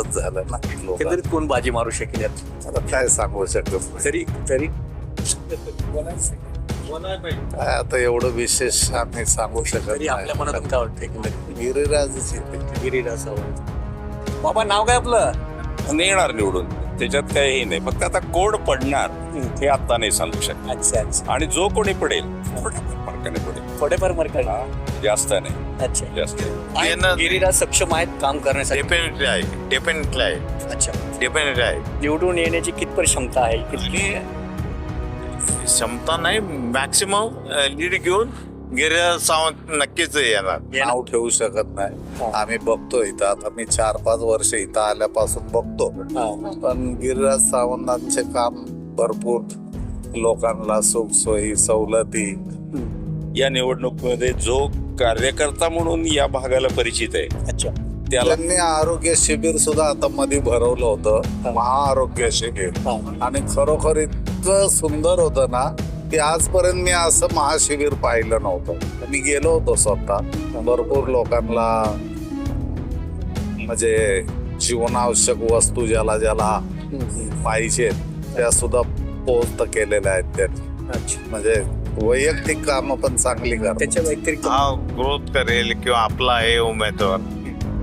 आनंदच झाला ना. लोकांना. एकंदरीत कोण बाजी मारू शकेल यात? आता काय सांगू शकत नाही. तरी तरी. काय आता एवढं विशेष आम्ही सांगू शकत तरी आपल्या मनात नाही काय वाटतं एकंदरीत? गिरिराजच येते. गिरीराज बाबा नाव काय आपलं? येणार निवडून. त्याच्यात काही हे नाही. फक्त आता कोण पडणार हे आता नाही सांगू शकत. अच्छा अच्छा. आणि जो कोणी पडेल थोड्या फरकाने पडेल. थोडेफार मरकड जास्त नाही अच्छा. जास्त गिरीराज सक्षम आहेत काम करण्यासाठी? डेफिनेटली आहे. डेफिनेटली आहे. अच्छा. डेफिनेटली आहे. निवडून येण्याची कितपर क्षमता आहे? किती क्षमता नाही. मॅक्सिमम लीड घेऊन गिरिराज सावंत नक्कीच येणार. नाव ठेवू शकत नाही. आम्ही बघतो इथं. आता मी चार पाच वर्ष इथं आल्यापासून बघतो. पण गिरिराज सावंतांचे काम भरपूर. लोकांना सुख सोयी सवलती या निवडणुकीमध्ये जो कार्यकर्ता म्हणून या भागाला परिचित आहे. अच्छा. त्याला त्यांनी आरोग्य शिबिर सुद्धा आता मध्ये भरवलं होतं. महाआरोग्य शिबिर. आणि खरोखर इतकं सुंदर होतं ना की आजपर्यंत मी असं महाशिबिर पाहिलं नव्हतं. मी गेलो होतो स्वतः. भरपूर लोकांना म्हणजे जीवनावश्यक वस्तू ज्याला ज्याला पाहिजे त्या सुद्धा पोस्ट केलेल्या आहेत त्यांनी. अच्छा. म्हणजे वैयक्तिक कामं पण चांगली करतात. त्याच्या व्यतिरिक्त हा ग्रोथ करेल किंवा आपला आहे उमेदवार.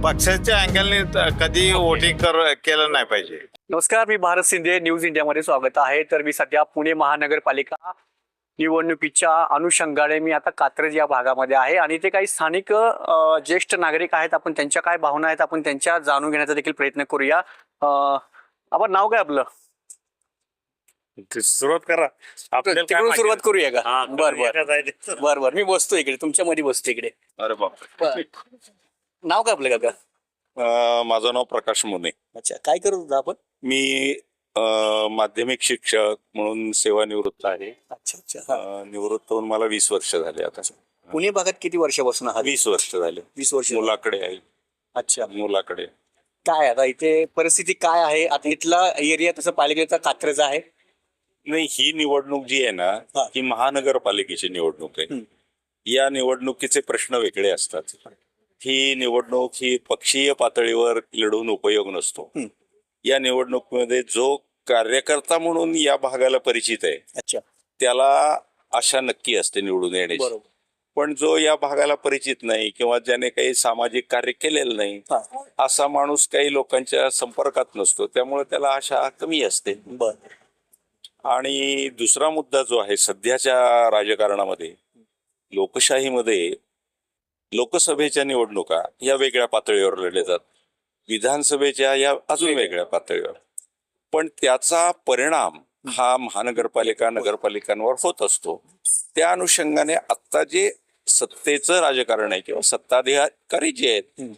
पक्षाच्या अँगलने कधी वोटिंग कर केलं नाही पाहिजे. नमस्कार मी भारत शिंदे न्यूज इंडियामध्ये स्वागत आहे. तर मी सध्या पुणे महानगरपालिका निवडणुकीच्या अनुषंगाने मी आता कात्रज या भागामध्ये आहे. आणि ते काही स्थानिक ज्येष्ठ नागरिक आहेत. आपण त्यांच्या काय भावना आहेत आपण त्यांच्या जाणून घेण्याचा देखील प्रयत्न करूया. आपण नाव काय आपलं? सुरुवात करा. आपल्याला काय तिकडून सुरुवात माहिती? करूया हा, का बर. बर? बर बर. मी बसतो इकडे. तुमच्या मध्ये बसतो इकडे. अरे बाप. नाव काय आपलं अं, माझं नाव प्रकाश मोने. अच्छा. काय करत होता आपण? मी अं, माध्यमिक शिक्षक म्हणून सेवानिवृत्त आहे. अच्छा अच्छा. हा. अं, निवृत्त होऊन मला वीस वर्ष झाले आता. पुणे भागात किती वर्षापासून आहात? वीस वर्ष झाले. वीस वर्ष मुलाकडे आहे. अच्छा. मुलाकडे. काय आता इथे परिस्थिती काय आहे? आता इथला एरिया तसं पाहिलं गेलं तर कात्रज आहे. नाही ही निवडणूक जी आहे ना हा. ही महानगरपालिकेची निवडणूक आहे. हम्म. या निवडणुकीचे प्रश्न वेगळे असतात. ही निवडणूक ही पक्षीय पातळीवर लढवून उपयोग नसतो. हम्म. या निवडणुकीमध्ये जो कार्यकर्ता म्हणून या भागाला परिचित आहे अच्छा. त्याला आशा नक्की असते निवडून येण्याची. बरोबर. पण जो या भागाला परिचित नाही किंवा ज्याने काही सामाजिक कार्य केलेलं नाही हा. असा माणूस काही लोकांच्या संपर्कात नसतो. त्यामुळे त्याला आशा कमी असते. बर. आणि दुसरा मुद्दा जो आहे सध्याच्या राजकारणामध्ये लोकशाहीमध्ये लोकसभेच्या निवडणुका या वेगळ्या पातळीवर लढल्या जातात विधानसभेच्या या अजून वेगळ्या. पातळीवर. पण त्याचा परिणाम हा महानगरपालिका नगरपालिकांवर होत असतो. त्या अनुषंगाने आत्ता जे सत्तेचं राजकारण आहे किंवा सत्ताधिकारी जे आहेत.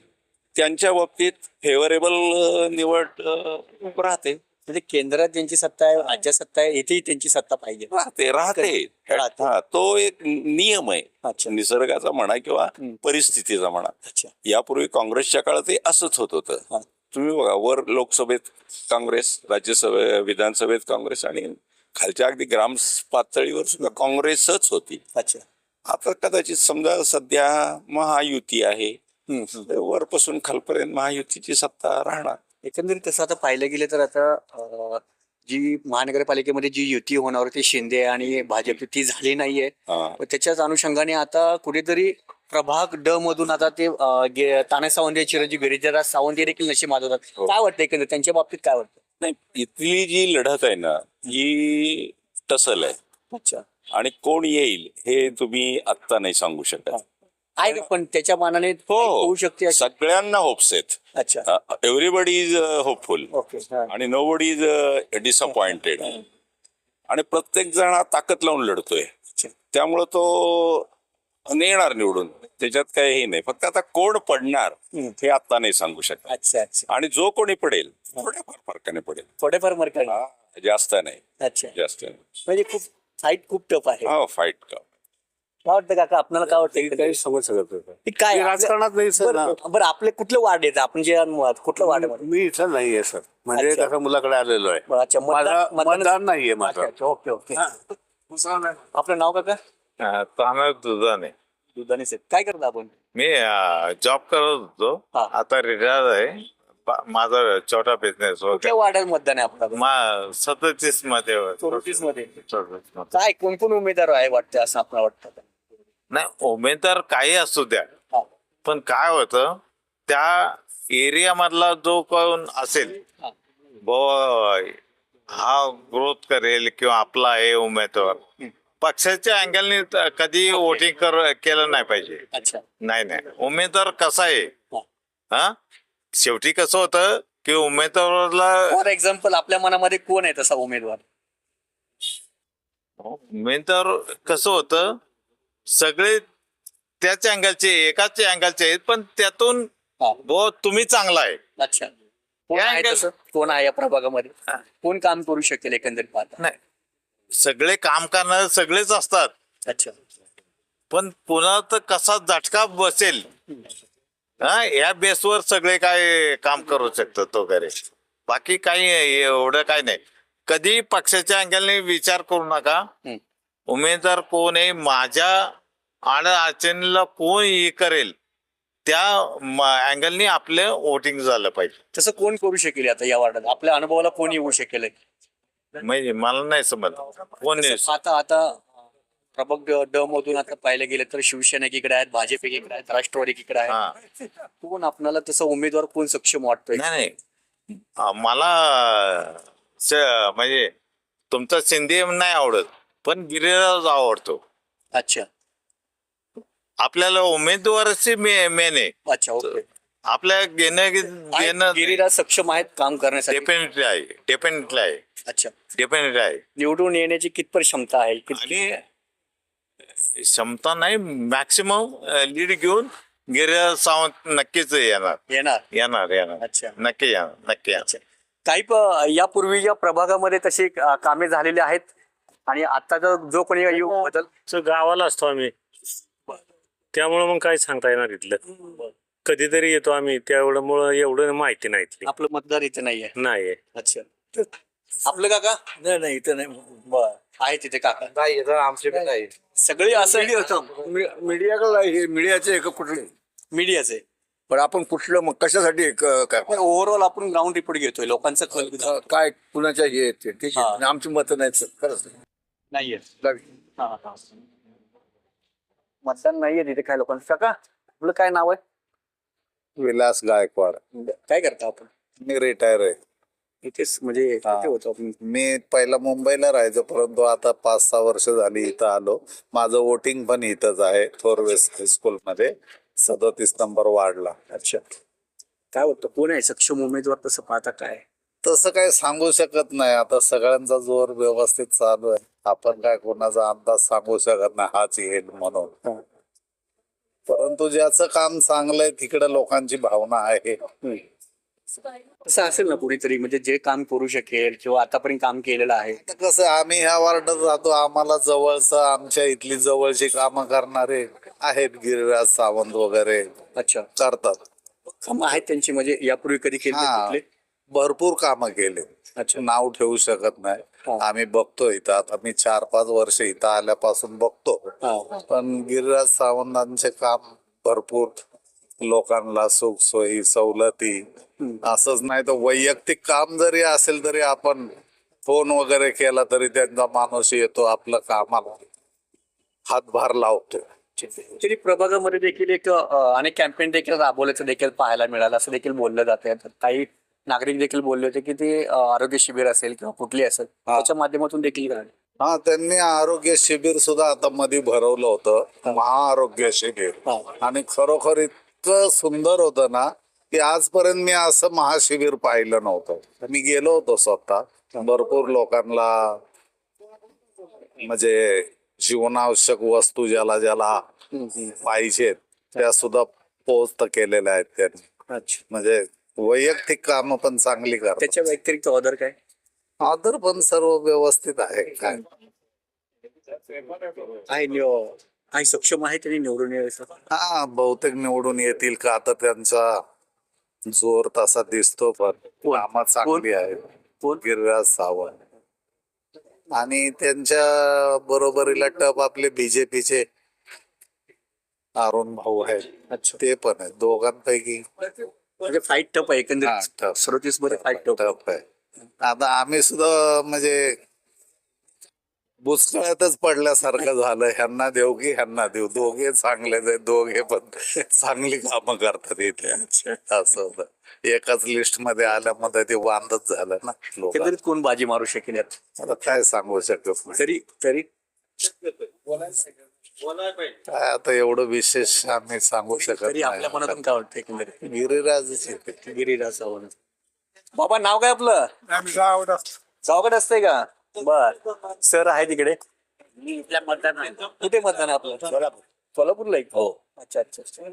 त्यांच्या बाबतीत फेवरेबल निवड राहते. म्हणजे केंद्रात ज्यांची सत्ता आहे राज्यात सत्ता आहे इथेही त्यांची सत्ता पाहिजे. राहते राहते. राहते. हा तो एक नियम आहे. अच्छा. निसर्गाचा म्हणा किंवा हम्म. परिस्थितीचा म्हणा. अच्छा. यापूर्वी काँग्रेसच्या काळात असंच होत हा. होतं तुम्ही बघा वर लोकसभेत काँग्रेस राज्यसभे विधानसभेत काँग्रेस आणि खालच्या अगदी ग्राम पातळीवर सुद्धा काँग्रेसच होती. अच्छा. आता कदाचित समजा सध्या महायुती आहे. हम्म, हम्म. तर वरपासून खालपर्यंत महायुतीची सत्ता राहणार. एकंदरीत तसं आता पाहिलं गेलं तर आता अं, जी महानगरपालिकेमध्ये जी युती होणार होती शिंदे आणि भाजप ती झाली नाहीये. हा. व त्याच्याच अनुषंगाने आता कुठेतरी प्रभाग ड मधून आता ते अं, गे- ताना सावंत चिरंजीव गिरिजाराज सावंत हे देखील नशे माजवतात हो. काय वाटतं एकंदरीत? त्यांच्या बाबतीत काय वाटतं नाही इथली जी लढत आहे ना ही टसल आहे. अच्छा. आणि कोण येईल हे तुम्ही आत्ता नाही सांगू शकत. आहे का पण त्याच्या मानाने हो होऊ शकते अशी- सगळ्यांना होप्स आहेत. अच्छा. एव्हरीबडी इज होपफुल ओके हा. आणि नो बडी इज डिसअपॉइंटेड आणि प्रत्येक जण हा ताकद लावून लढतोय. त्यामुळं तो येणार निवडून. त्याच्यात काही हे नाही. फक्त आता कोण पडणार हम्म. हे आता नाही सांगू शकत. अच्छा अच्छा. आणि जो कोणी पडेल थोड्याफार फरकाने पडेल. थोडेफार मर्क हा, जास्त नाही. अच्छा. जास्त नाही. म्हणजे खूप फाईट खूप टफ आहे. हा फाईट का काय वाटतं काका? आपल्याला काय वाटतं? काही समज शकत नाही. की? काय मी राजकारणात नाही सर ना. बरं बरं, आपले कुठलं वार्ड येतं आपण जे मुळात कुठलं वार्ड आहे मी इथं नाहीये सर. म्हणजे अच्छा. कसं मुलाकडे आलेलो आहे. बरं, अच्छा. माझा मतदान नाहीये अच्छा, माझं. अच्छा, ओके ओके. आपलं नाव काका? तांदळ दुधाने. दुधाने सेट काय करता आपण? मी जॉब करत होतो. हा. आता रिटायर आहे. पा- माझा छोटा बिझनेस कुठल्या वार्डात मतदान आहे आपला? सदतीसमध्ये मध्ये. 34 मध्ये. काय कोण कोण उमेदवार आहे वाटते असं आपल्याला वाटतं? नाही उमेदवार काही असू द्या. पण काय होतं त्या एरिया मधला जो कोण असेल हा. ब- हा ग्रोथ करेल किंवा आपला आहे उमेदवार पक्षाच्या अँगलने कधी वोटिंग कर केलं नाही पाहिजे. अच्छा. नाही नाही. उमेदवार कसा आहे? हा. हा? शेवटी कसं होतं की उमेदवाराला फॉर एक्झाम्पल आपल्या मनामध्ये कोण आहे तसा उमेदवार? उमेदवार कसं होतं सगळे त्याच अँगलचे एकाच अँगलचे आहेत पण त्यातून हा. बो तुम्ही चांगला आहे. अच्छा. कोण या आहे angle- तसं? कोण आहे या प्रभागामध्ये? हा. कोण काम करू शकेल एकंदरीत पाहता? नाही. सगळे काम करणारे सगळेच असतात. अच्छा. पण पुन्हा तर कसा झटका बसेल? हा या बेसवर सगळे काय काम करू शकतात वगैरे. बाकी काही एवढं काय नाही. कधी पक्षाच्या अँगलने विचार करू नका. हम्म. उमेदवार कोण आहे माझ्या आड अडचणीला कोण हे करेल त्या अँगलने आपलं वोटिंग झालं पाहिजे. तसं कोण करू शकेल आता या वार्डात? आपल्या अनुभवाला कोण येऊ शकेल? म्हणजे मला नाही समज कोण? आता आता प्रभाग ड मधून आता पाहिलं गेलं तर शिवसेना एकीकडे आहेत भाजप एकीकडे आहेत राष्ट्रवादी एकीकडे आहे कोण आपल्याला तसं उमेदवार कोण सक्षम वाटतोय? नाही नाही. मला म्हणजे तुमचा शिंदे नाही आवडत. पण गिरिराज आवडतो. अच्छा. आपल्याला उमेदवाराची मेन आहे. अच्छा ओके आपल्या घेणं घेणं गिरीराज सक्षम आहेत काम करण्यासाठी? डेफिनेटली आहे. डेफिनेटली आहे. अच्छा. डेफिनेटली आहे. निवडून येण्याची कितपत क्षमता आहे? आणि क्षमता नाही मॅक्सिमम लीड घेऊन गिरिराज सावंत नक्कीच येणार. येणार? येणार येणार. अच्छा. नक्की येणार नक्की येणार. काही यापूर्वीच्या प्रभागामध्ये तशी कामे झालेली आहेत? आणि आता जो कोणी येऊ बदल तर गावाला असतो आम्ही. त्यामुळे मग काय सांगता येणार इथलं. कधीतरी येतो आम्ही. त्यामुळं एवढं माहिती नाही इथली. आपलं मतदार इथे नाहीये. नाही अच्छा. आपलं काका? नाही नाही इथं नाही. बर. आहे तिथे काका. नाही आमचे नाही. सगळे असं मीडियाकडे मीडियाचे एक कुठले? मीडियाचे. पण आपण कुठलं मग कशासाठी एक, अं, काय? पण ओव्हरऑल आपण ग्राउंड रिपोर्ट घेतोय लोकांचं कल काय कुणाच्या हे येते ठीक हा. आहे. आणि आमची मतं नाहीत सर. खरंच नाही. नाहीये. हा, हा. मतदान नाहीये तिथे काय लोकांचं काका आपलं काय नाव आहे? विलास गायकवाड. काय करता आपण? मी रिटायर आहे. इथेच म्हणजे हा. इथे होतो आपण. मी पहिला मुंबईला राहायचो परंतु आता पाच सहा वर्ष झाली इथं आलो. माझं वोटिंग पण इथंच आहे थोरवेस हायस्कूल मध्ये सदतीस नंबर वाढला अच्छा. काय होतं कोण आहे सक्षम उमेदवार तसं पाहता काय? तसं काही सांगू शकत नाही. आता सगळ्यांचा जोर व्यवस्थित चालू आहे. आपण काय कोणाचा अंदाज सांगू शकत नाही. हाच येईल म्हणून. परंतु ज्याचं काम चांगलंय तिकडे लोकांची भावना आहे. तसं असेल ना कुणीतरी म्हणजे जे काम करू शकेल किंवा आतापर्यंत काम केलेलं आहे. आता कसं आहे, आम्ही ह्या वार्डात राहतो. आम्हाला जवळचं आमच्या इथली जवळची कामं करणारे आहेत गिरिराज सावंत वगैरे. अच्छा. करतात. कामं आहेत त्यांची म्हणजे यापूर्वी कधी केली हा. कुठले? भरपूर कामं केले. अच्छा. नाव ठेवू शकत नाही. आम्ही बघतो इथं. आता मी चार पाच वर्ष इथं आल्यापासून बघतो. पण गिरिराज सावंतांचे काम भरपूर. लोकांना सुख सोयी सवलती. असंच नाही तर वैयक्तिक काम जरी असेल तरी आपण फोन वगैरे केला तरी त्यांचा माणूस येतो आपलं कामाला. हातभार लावतो. प्रभागामध्ये देखील एक अनेक कॅम्पेन देखील राबवल्याचं देखील पाहायला मिळालं. असं देखील बोललं जाते. काही नागरिक देखील बोलले होते की ते अं, आरोग्य शिबिर असेल किंवा कुठली असेल त्याच्या माध्यमातून देखील. हा त्यांनी आरोग्य शिबिर सुद्धा आता मध्ये भरवलं होतं. महाआरोग्य शिबिर. हा. आणि खरोखर इतकं सुंदर होतं ना की आजपर्यंत मी असं महाशिबिर पाहिलं नव्हतं. मी गेलो होतो स्वतः. भरपूर लोकांना म्हणजे जीवनावश्यक वस्तू ज्याला ज्याला पाहिजेत त्या सुद्धा पोस्ट केलेल्या आहेत त्यांनी. अच्छा. म्हणजे वैयक्तिक कामं पण चांगली करतात. त्याच्या व्यतिरिक्त ऑर्डर काय? आदर पण सर्व व्यवस्थित आहे. काय? आहे निव- काही सक्षम आहे त्यांनी निवडून यायचं? हा बहुतेक निवडून येतील का? आता त्यांचा जोर तसा दिसतो पण कामं चांगली कोण? गिरिराज सावंत. आणि त्यांच्या बरोबरीला टप आपले बीजेपीचे अरुण भाऊ आहेत. अच्छा. ते पण आहेत. दोघांपैकी म्हणजे फाईट टप आहे हा, एकंदरीत tough. सदोतीसमध्ये फाईट टप आहे. आता आम्ही सुद्धा म्हणजे बुचकळ्यातच पडल्यासारखं झालं ह्यांना देऊ की ह्यांना देऊ. दोघे चांगलेच आहेत दोघे पण चांगली कामं करतात इथे. असं होतं. एकाच लिस्टमध्ये आल्यामध्ये ते वांदच झालं ना लोक एकंदरीत कोण बाजी मारू शकेल यात? आता काय सांगू शकत नाही. तरी तरी. काय आता एवढं विशेष आम्ही सांगू शकत तरी आपल्या मनातून काय वाटतं एकंदरीत? गिरिराजच येते गिरीराज सावंत बाबा नाव काय आपलं? गावाकडे असतंय का? बर. सर आहे तिकडे? कुठे मतदान आहे आपलं? सोलापूरला आहे हो. अच्छा अच्छा अच्छा.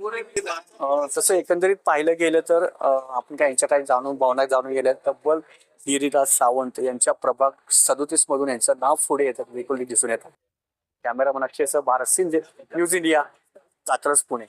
अं, तसं एकंदरीत पाहिलं गेलं तर अं, आपण काय यांच्या काही जाणून भावना जाणून गेल्या तब्बल गिरीराज सावंत यांच्या प्रभाग सदोतीस मधून यांचं नाव पुढे येतात बिलकुल दिसून येतात कॅमेरामन अक्षयसह भारत सिंधे न्यूज इंडिया कात्रज पुणे.